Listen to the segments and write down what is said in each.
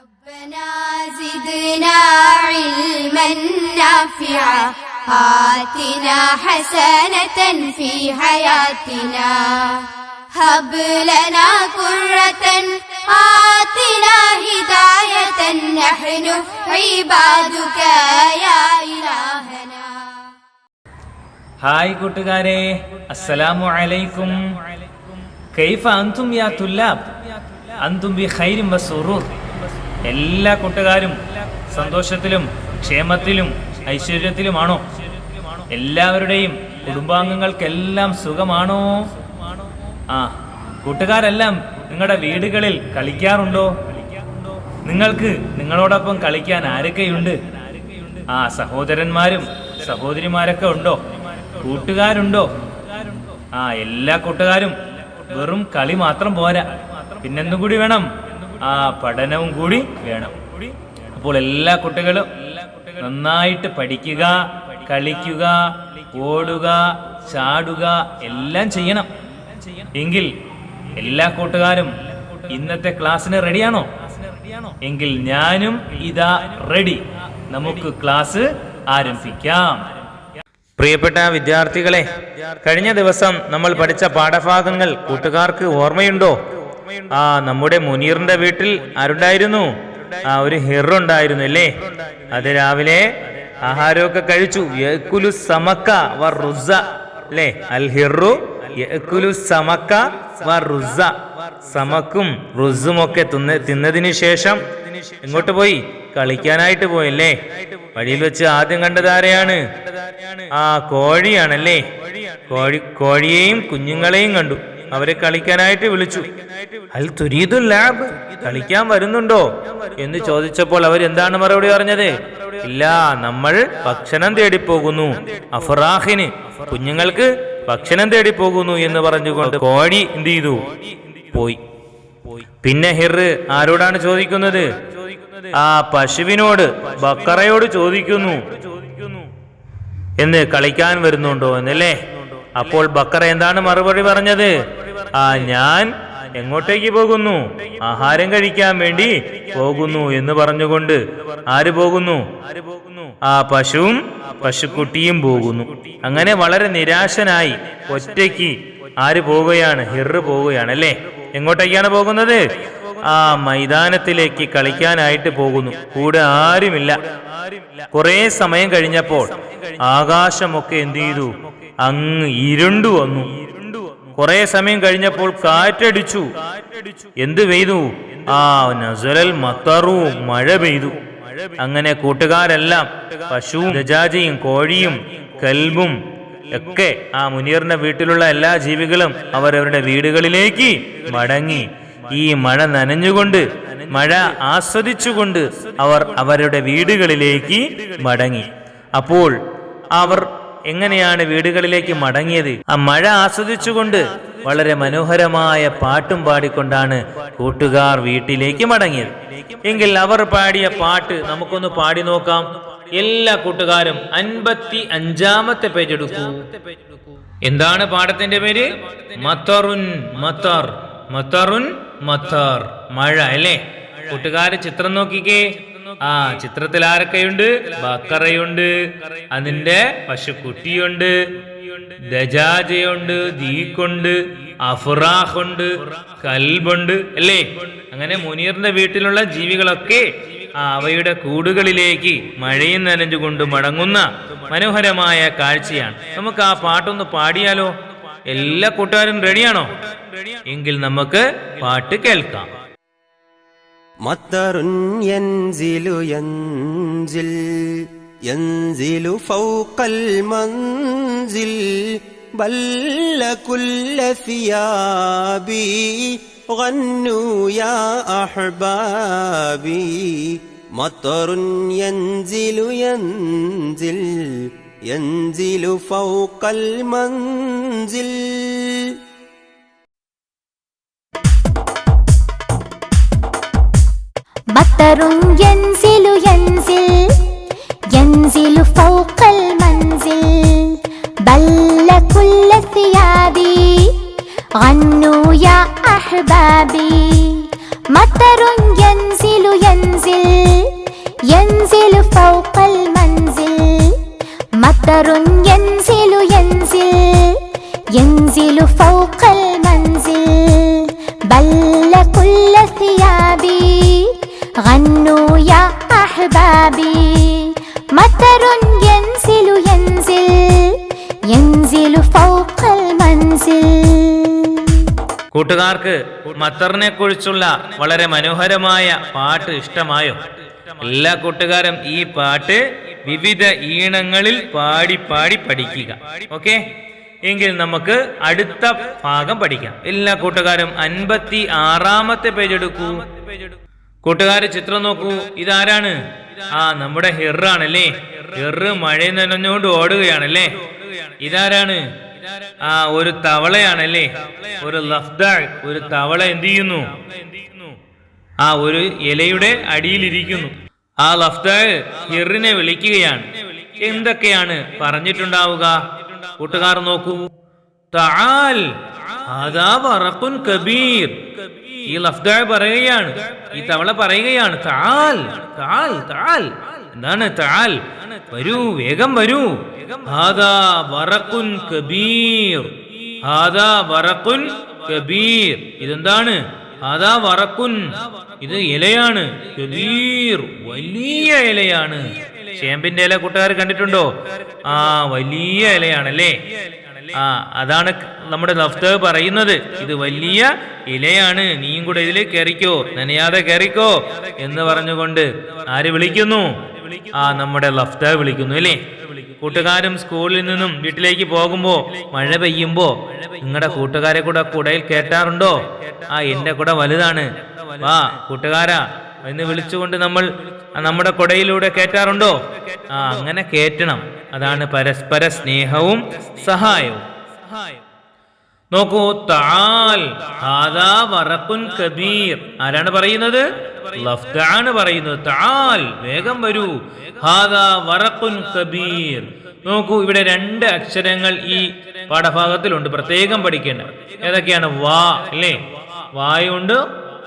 ربنا زدنا علما نافعا آتنا حسنة في حياتنا هب لنا قرة آتنا هداية نحن عبادك يا إلهنا hi കൂട്ടുകാരെ അസ്സലാമു അലൈക്കും കൈഫ അന്തും യാ തുല്ലാബ് അന്തും ബി ഖൈരിം വ സുറൂർ എല്ലാ കൂട്ടുകാരും സന്തോഷത്തിലും ക്ഷേമത്തിലും ഐശ്വര്യത്തിലുമാണോ? എല്ലാവരുടെയും കുടുംബാംഗങ്ങൾക്കെല്ലാം സുഖമാണോ? ആ കൂട്ടുകാരെല്ലാം നിങ്ങളുടെ വീടുകളിൽ കളിക്കാറുണ്ടോ? നിങ്ങൾക്ക് നിങ്ങളോടൊപ്പം കളിക്കാൻ ആരൊക്കെയുണ്ട്? ആ സഹോദരന്മാരും സഹോദരിമാരൊക്കെ ഉണ്ടോ? കൂട്ടുകാരുണ്ടോ? ആ എല്ലാ കൂട്ടുകാരും വെറും കളി മാത്രം പോരാ. പിന്നെന്തും കൂടി വേണം? ആ പഠനവും കൂടി വേണം. അപ്പോൾ എല്ലാ കുട്ടികളും നന്നായിട്ട് പഠിക്കുക കളിക്കുക ഓടുക ചാടുക എല്ലാം ചെയ്യണം. എങ്കിൽ എല്ലാ കൂട്ടുകാരും ഇന്നത്തെ ക്ലാസ്സിന് റെഡിയാണോ? എങ്കിൽ ഞാനും ഇതാ റെഡി. നമുക്ക് ക്ലാസ് ആരംഭിക്കാം. പ്രിയപ്പെട്ട വിദ്യാർത്ഥികളെ കഴിഞ്ഞ ദിവസം നമ്മൾ പഠിച്ച പാഠഭാഗങ്ങൾ കൂട്ടുകാർക്ക് ഓർമ്മയുണ്ടോ? ആ നമ്മുടെ മുനീറിന്റെ വീട്ടിൽ ആരുണ്ടായിരുന്നു? ആ ഒരു ഹിറുണ്ടായിരുന്നു അല്ലേ? അത് രാവിലെ ആഹാരമൊക്കെ കഴിച്ചു. യക്കുലു സമക്ക വ റുസ അല്ലേ? അൽ ഹിറു യക്കുലു സമക്ക വ റുസ. സമക്കും റുസും ഒക്കെ തിന്ന തിന്നതിന് ശേഷം എങ്ങോട്ട് പോയി? കളിക്കാനായിട്ട് പോയല്ലേ? വഴിയിൽ വെച്ച് ആദ്യം കണ്ടത് ആരെയാണ്? ആ കോഴിയാണല്ലേ? കോഴി കോഴിയെയും കുഞ്ഞുങ്ങളെയും കണ്ടു. അവരെ കളിക്കാനായിട്ട് വിളിച്ചു. അൽ തുരീദു ലാബ് കളിക്കാൻ വരുന്നുണ്ടോ? എന്ന് ചോദിച്ചപ്പോൾ അവർ എന്താണ് മറുപടി പറഞ്ഞത്? ഇല്ല നമ്മൾ ഭക്ഷണം തേടിപ്പോകുന്നു. അഫറാഹിന് കുഞ്ഞുങ്ങൾക്ക് ഭക്ഷണം തേടിപ്പോകുന്നു എന്ന് പറഞ്ഞുകൊണ്ട് കോഴി എന്ത് ചെയ്തു പോയി. പിന്നെ ഹിർ ആരോടാണ് ചോദിക്കുന്നത്? ആ പശുവിനോട് ബക്കറയോട് ചോദിക്കുന്നു. എന്ന് കളിക്കാൻ വരുന്നുണ്ടോ എന്നല്ലേ? അപ്പോൾ ബക്കറ എന്താണ് മറുപടി പറഞ്ഞത്? ആ ഞാൻ എങ്ങോട്ടേക്ക് പോകുന്നു? ആഹാരം കഴിക്കാൻ വേണ്ടി പോകുന്നു എന്ന് പറഞ്ഞുകൊണ്ട് ആര് പോകുന്നു? ആ പശുവും പശുക്കുട്ടിയും പോകുന്നു. അങ്ങനെ വളരെ നിരാശനായി ഒറ്റയ്ക്ക് ആര് പോവുകയാണ്? ഹിറ് പോവുകയാണ് അല്ലേ? എങ്ങോട്ടേക്കാണ് പോകുന്നത്? ആ മൈതാനത്തിലേക്ക് കളിക്കാനായിട്ട് പോകുന്നു. കൂടെ ആരുമില്ല. കുറെ സമയം കഴിഞ്ഞപ്പോൾ ആകാശമൊക്കെ എന്തു ചെയ്തു? അങ്ങ് ഇരുണ്ടു വന്നു. കുറെ സമയം കഴിഞ്ഞപ്പോൾ കാറ്റടിച്ചു. എന്ത് പെയ്തു? ആ നസുരൽ മത്തറു മഴ പെയ്തു. അങ്ങനെ കൂട്ടുകാരെല്ലാം പശുവും ഗജാജയും കോഴിയും കൽബും ഒക്കെ ആ മുനീറിന്റെ വീട്ടിലുള്ള എല്ലാ ജീവികളും അവരവരുടെ വീടുകളിലേക്ക് മടങ്ങി. ഈ മഴ നനഞ്ഞുകൊണ്ട് മഴ ആസ്വദിച്ചുകൊണ്ട് അവർ അവരുടെ വീടുകളിലേക്ക് മടങ്ങി. അപ്പോൾ അവർ എങ്ങനെയാണ് വീടുകളിലേക്ക് മടങ്ങിയത്? ആ മഴ ആസ്വദിച്ചുകൊണ്ട് വളരെ മനോഹരമായ പാട്ടും പാടിക്കൊണ്ടാണ് കൂട്ടുകാർ വീട്ടിലേക്ക് മടങ്ങിയത്. എങ്കിൽ അവർ പാടിയ പാട്ട് നമുക്കൊന്ന് പാടി നോക്കാം. എല്ലാ കൂട്ടുകാരും അൻപത്തി അഞ്ചാമത്തെ പേജ് എടുക്കൂ. എന്താണ് പാഠത്തിന്റെ പേര്? മത്തറുൻ മത്തർ. മത്തറുൻ മത്തർ. മഴ അല്ലേ? കൂട്ടുകാര് ചിത്രം നോക്കിക്കേ. ആ ചിത്രത്തിൽ ആരൊക്കെയുണ്ട്? ബക്കറയുണ്ട് അതിന്റെ പശുക്കുട്ടിയുണ്ട് ദജാജയുണ്ട് ദീക്കുണ്ട് അഫ്രാഹുണ്ട് കൽബുണ്ട് അല്ലേ? അങ്ങനെ മുനീറിന്റെ വീട്ടിലുള്ള ജീവികളൊക്കെ അവയുടെ കൂടുകളിലേക്ക് മഴയും നനഞ്ഞുകൊണ്ട് മടങ്ങുന്ന മനോഹരമായ കാഴ്ചയാണ്. നമുക്ക് ആ പാട്ടൊന്ന് പാടിയാലോ? എല്ലാ കൂട്ടുകാരും റെഡിയാണോ എങ്കിൽ നമുക്ക് പാട്ട് കേൾക്കാം. مطر ينزل ينزل ينزل فوق المنزل. بل كل ثيابي غنوا يا أحبابي. مطر ينزل ينزل ينزل فوق المنزل. مطر ينزل ينزل ينزل فوق المنزل. بل كل ثيابي غنوا يا أحبابي. مطر ينزل ينزل ينزل فوق കൂട്ടുകാർക്ക് മത്തറിനെ കുറിച്ചുള്ള വളരെ മനോഹരമായ പാട്ട് ഇഷ്ടമായോ? എല്ലാ കൂട്ടുകാരും ഈ പാട്ട് വിവിധ ഈണങ്ങളിൽ പാടി പാടി പഠിക്കുക. ഓക്കെ? എങ്കിൽ നമുക്ക് അടുത്ത ഭാഗം പഠിക്കാം. എല്ലാ കൂട്ടുകാരും അൻപത്തി ആറാമത്തെ പേജ് എടുക്കൂ. കൂട്ടുകാർ ചിത്രം നോക്കൂ. ഇതാരാണ്? ആ നമ്മുടെ ഹിറാണല്ലേ? ഹെറ് മഴ നനഞ്ഞുകൊണ്ട് ഓടുകയാണല്ലേ? ഇതാരാണ്? ആ ഒരു തവളയാണല്ലേ? ഒരു ലഫ്ദാൾ ഒരു തവള എന്ത് ചെയ്യുന്നു? ആ ഒരു ഇലയുടെ അടിയിലിരിക്കുന്നു. ആ ലഫ്ദാൾ ഹിറിനെ വിളിക്കുകയാണ്. എന്തൊക്കെയാണ്? പറഞ്ഞിട്ടുണ്ടാവുക. കൂട്ടുകാർ നോക്കൂ. തആൽ അതാ വറക്കുൻ കബീർ. ഈ ലഫ്ദാൾ പറയുകയാണ്. ഈ തവള പറയുകയാണ്. താൽ താൽ താൽ എന്താണ് താൽ വരൂ വേഗം വരൂ. ഹാദാ വറഖുൻ കബീർ. ഹാദാ വറഖുൻ കബീർ. ഇതെന്താണ്? ഹാദാ വറഖുൻ. ഇത് ഇലയാണ്. കബീർ. വലിയ ഇലയാണ്. ചേമ്പിന്റെ ഇല കൂട്ടുകാർ കണ്ടിട്ടുണ്ടോ? ആ വലിയ ഇലയാണല്ലേ? ആ അതാണ് നമ്മുടെ നഫ്ത പറയുന്നത്. ഇത് വലിയ ഇലയാണ്. നീയും കൂടെ ഇതിൽ കയറിക്കോ. നനയാതെ കയറിക്കോ എന്ന് പറഞ്ഞുകൊണ്ട് ആര് വിളിക്കുന്നു? ആ നമ്മുടെ ലഫ്ത വിളിക്കുന്നു അല്ലേ? കൂട്ടുകാരും സ്കൂളിൽ നിന്നും വീട്ടിലേക്ക് പോകുമ്പോ മഴ പെയ്യുമ്പോ നിങ്ങളുടെ കൂട്ടുകാരെ കൂടെ കുടയിൽ കേട്ടാറുണ്ടോ ആ എന്റെ കുട വലുതാണ്. വാ കൂട്ടുകാരാ എന്ന് വിളിച്ചുകൊണ്ട് നമ്മൾ നമ്മുടെ കുടയിലൂടെ കേറ്റാറുണ്ടോ? ആ അങ്ങനെ കേറ്റണം. അതാണ് പരസ്പര സ്നേഹവും സഹായവും. നോക്കൂ താൽ ഹാദാ കബീർ. ആരാണ് പറയുന്നത്? ലഫ്ദാണ് പറയുന്നത്. താൽ വേഗം വരൂ. ഹാദാ വറഖുൻ കബീർ. നോക്കൂ ഇവിടെ രണ്ട് അക്ഷരങ്ങൾ ഈ പാഠഭാഗത്തിലുണ്ട്. പ്രത്യേകം പഠിക്കേണ്ട. ഏതൊക്കെയാണ്? വാ അല്ലേ? വായുണ്ട്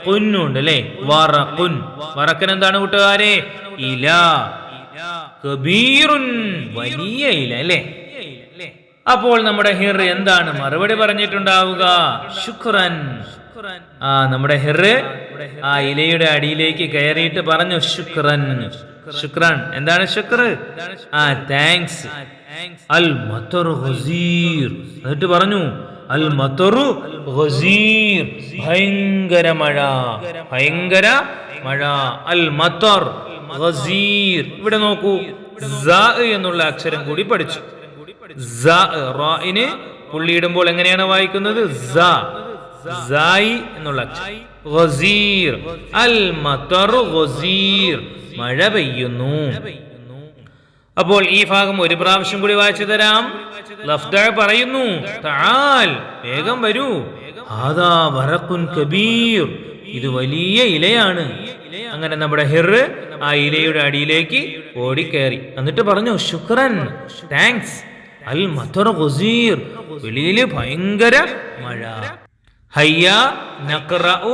കുന്നുണ്ട് അല്ലേ? വറക്കുൻ വറക്കൻ എന്താണ് കൂട്ടുകാരെ? ഇല. കബീറുൻ വലിയ ഇല അല്ലേ? അപ്പോൾ നമ്മുടെ ഹിർ എന്താണ് മറുപടി പറഞ്ഞിട്ടുണ്ടാവുക? ശുക്രൻ. ആ നമ്മുടെ ഹിർ ആ ഇലയുടെ അടിയിലേക്ക് കയറിയിട്ട് പറഞ്ഞു ശുക്രൻ. ശുക്രൻ. എന്താണ് ശുക്ർ? ആ താങ്ക്സ്. അൽ ഹസീർ എന്നിട്ട് പറഞ്ഞു അൽ മത്തറു ഹസീർ ഭയങ്കര മഴ. ഭയങ്കര മഴ. അൽ മത്തർ ഹസീർ ഇവിടെ നോക്കൂ എന്നുള്ള അക്ഷരം കൂടി പഠിച്ചു. സ, റാഇന് പുള്ളിയിടുമ്പോൾ എങ്ങനെയാണ് വായിക്കുന്നത്? എന്നുള്ള ഗസീർ അൽ മത്തറു ഗസീർ മഴ പെയ്യുന്നു. അപ്പോൾ ഈ ഭാഗം ഒരു പ്രാവശ്യം കൂടി വായിച്ചു തരാം. ലഫ്ദ പറയുന്നു താൽ വേഗം വരൂ. ആദാ കബീർ. ഇത് വലിയ ഇലയാണ്. അങ്ങനെ നമ്മുടെ ഹിർ ആ ഇലയുടെ അടിയിലേക്ക് ഓടിക്കയറി എന്നിട്ട് പറഞ്ഞു ശുക്രൻ താങ്ക്സ് അൽ വെളിയിൽ ഭയങ്കര മഴ. ഹയ്യ നഖറഉ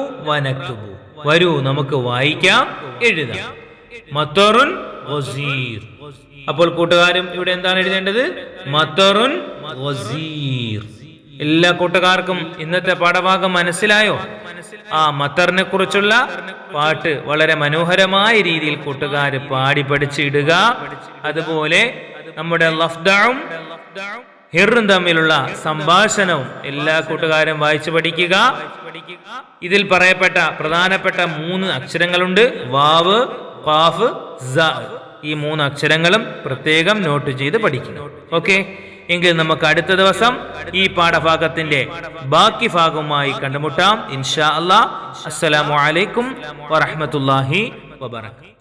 വരൂ നമുക്ക് വായിക്കാം എഴുതാം. മത്തറുൻ അപ്പോൾ കൂട്ടുകാരും ഇവിടെ എന്താണ് എഴുതേണ്ടത്? മത്തറുൻ എല്ലാ കൂട്ടുകാർക്കും ഇന്നത്തെ പാഠഭാഗം മനസ്സിലായോ? ആ മത്തറിനെ കുറിച്ചുള്ള പാട്ട് വളരെ മനോഹരമായ രീതിയിൽ കൂട്ടുകാർ പാടി പഠിച്ചിടുക. അതുപോലെ നമ്മുടെ ലഫ്ദാവും ഹിറും തമ്മിലുള്ള സംഭാഷണവും എല്ലാ കൂട്ടുകാരും വായിച്ചു പഠിക്കുക. ഇതിൽ പറയപ്പെട്ട പ്രധാനപ്പെട്ട മൂന്ന് അക്ഷരങ്ങളുണ്ട്. വാവ് പാഫ് സ. ഈ മൂന്ന് അക്ഷരങ്ങളും പ്രത്യേകം നോട്ട് ചെയ്ത് പഠിക്കുക ഓക്കെ? എങ്കിൽ നമുക്ക് അടുത്ത ദിവസം ഈ പാഠഭാഗത്തിന്റെ ബാക്കി ഭാഗവുമായി കണ്ടുമുട്ടാം. ഇൻഷാ അല്ലാ അസ്സലാമു അലൈക്കും വറഹ്മത്തുള്ളാഹി വബറകാതുഹു